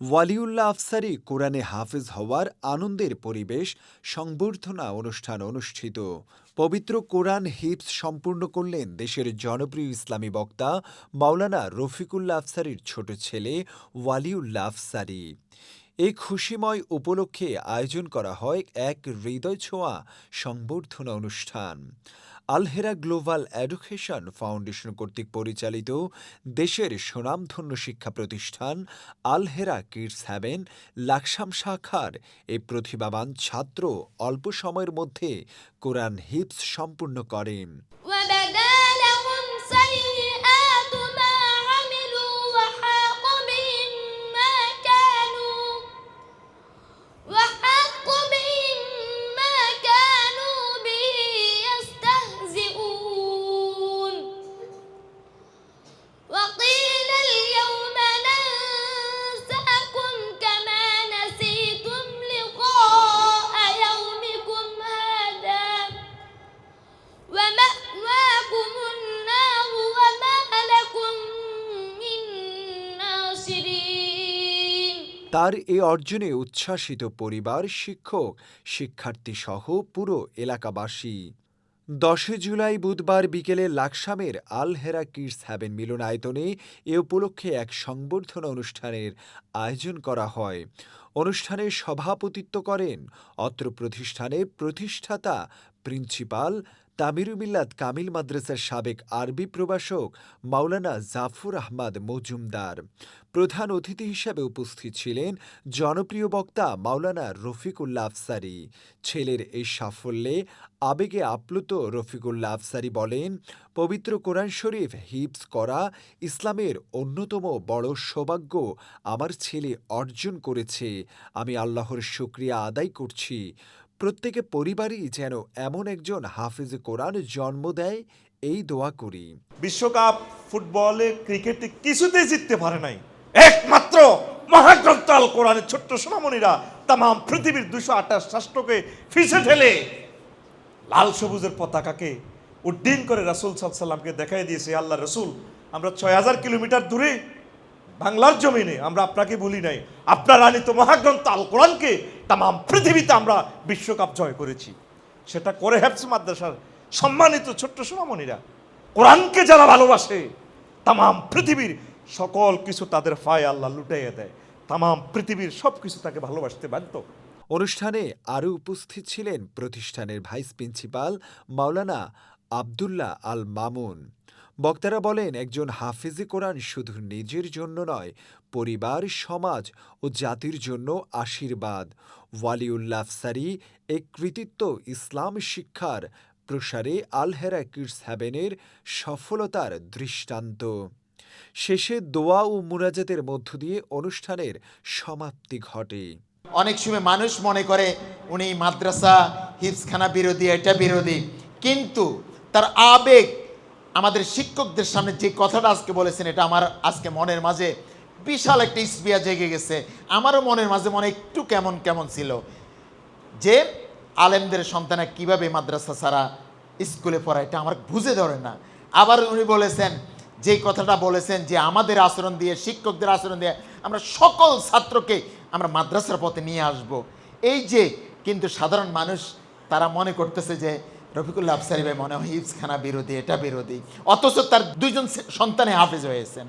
ওয়ালিউল্লাহ আফসারি, কোরআনে হাফিজ হওয়ার আনন্দের পরিবেশ সংবর্ধনা অনুষ্ঠান অনুষ্ঠিত। পবিত্র কোরআন হিপস সম্পূর্ণ করলেন দেশের জনপ্রিয় ইসলামী বক্তা মাওলানা রফিকুল্লাহ আফসারির ছোট ছেলে ওয়ালিউল্লাহ আফসারি। এই খুশিময় উপলক্ষে আয়োজন করা হয় এক হৃদয় ছোঁয়া সংবর্ধনা অনুষ্ঠান। আলহেরা গ্লোবাল এডুকেশন ফাউন্ডেশন কর্তৃক পরিচালিত দেশের সুনামধন্য শিক্ষা প্রতিষ্ঠান আলহেরা কিডস হ্যাভেন লাকসাম শাখার এই প্রতিভাবান ছাত্র অল্প সময়ের মধ্যে কোরআন হিপস সম্পূর্ণ করেন তার এ অর্জনে উচ্ছ্বাসিত পরিবার, শিক্ষক, শিক্ষার্থীসহ পুরো এলাকাবাসী। দশে জুলাই বুধবার বিকেলে লাকসামের আল হেরা কিডস হ্যাভেন মিলনায়তনে এ উপলক্ষে এক সংবর্ধনা অনুষ্ঠানের আয়োজন করা হয়। অনুষ্ঠানে সভাপতিত্ব করেন অত্র প্রতিষ্ঠানের প্রতিষ্ঠাতা, প্রিন্সিপাল তামিরুমিল্লাত কামিল মাদ্রাসার সাবেক আরবি প্রভাষক মাওলানা জাফর আহমদ মজুমদার। প্রধান অতিথি হিসাবে উপস্থিত ছিলেন জনপ্রিয় বক্তা মাওলানা রফিকুল্লাহ আফসারি। ছেলের এই সাফল্যে আবেগে আপ্লুত রফিকুল্লাহ আফসারি বলেন, পবিত্র কোরআন শরীফ হিপস করা ইসলামের অন্যতম বড় সৌভাগ্য আমার ছেলে অর্জন করেছে। আমি আল্লাহর শুক্রিয়া আদায় করছি। প্রত্যেকে পরিবারই যেন এমন একজন হাফিজ কোরআন জন্ম দেয়, এই দোয়া করি। বিশ্বকাপ, ফুটবলে, ক্রিকেটে কিছুতেই জিততে পারে নাই। একমাত্র মহাগ্রন্থ আল কোরআনের ছোট্ট সোনামণিরা তাম পৃথিবীর দুশো আঠাশ রাষ্ট্রকে ফিসে ঠেলে লাল সবুজের পতাকাকে উড্ডীন করে রাসুল সাল্লামকে দেখাই দিয়েছে আল্লাহ রসুল, আমরা ছয় হাজার কিলোমিটার দূরে বাংলার জমিনে আমরা আপনাকে বলি নাই, আপনার আনিত মহাগ্রন্থ আল কোরআনকে তাম পৃথিবীতে আমরা বিশ্বকাপ জয় করেছি। সেটা করে হ্যাপস মাদ্রাসার সম্মানিত ছোট্ট সোনামণিরা। কোরআনকে যারা ভালোবাসে তাম পৃথিবীর সকল কিছু তাদের ফায় আল্লাহ লুটাইয়া দেয়। তাম পৃথিবীর সব কিছু তাকে ভালোবাসতে বাধ্য। অনুষ্ঠানে আরও উপস্থিত ছিলেন প্রতিষ্ঠানের ভাইস প্রিন্সিপাল মাওলানা আবদুল্লাহ আল মামুন বক্তারা বলেন, একজন হাফিজে কোরআন শুধু নিজের জন্য নয়, পরিবার, সমাজ ও জাতির জন্য আশীর্বাদ। ওয়ালিউল্লাহ আফসারি এই কৃতিত্ব ইসলাম শিক্ষার প্রসারে আলহেরা কিডস হ্যাভেনের সফলতার দৃষ্টান্ত। শেষে দোয়া ও মুরাজাতের মধ্য দিয়ে অনুষ্ঠানের সমাপ্তি ঘটে। অনেক সময় মানুষ মনে করে, উনি মাদ্রাসা হিপসখানা বিরোধী, এটা বিরোধী। কিন্তু তার আবেগ আমাদের শিক্ষকদের সামনে যে কথাটা আজকে বলেছেন, এটা আমার আজকে মনের মাঝে বিশাল একটা স্পিয়া জেগে গেছে। আমারও মনের মাঝে মনে একটু কেমন কেমন ছিল যে আলেমদের সন্তানা কীভাবে মাদ্রাসা ছাড়া স্কুলে পড়া এটা আমার বুঝে ধরে না। আবার উনি বলেছেন, যে কথাটা বলেছেন যে আমাদের আচরণ দিয়ে, শিক্ষকদের আচরণ দিয়ে আমরা সকল ছাত্রকে আমরা মাদ্রাসার পথে নিয়ে আসব। এই যে কিন্তু সাধারণ মানুষ তারা মনে করতেছে যে রফিকুল্লাহ আফসারি ভাই মনে হয় হিপসখানা বিরোধী, এটা বিরোধী। অথচ তার দুইজন সন্তানে হাফেজ হয়েছেন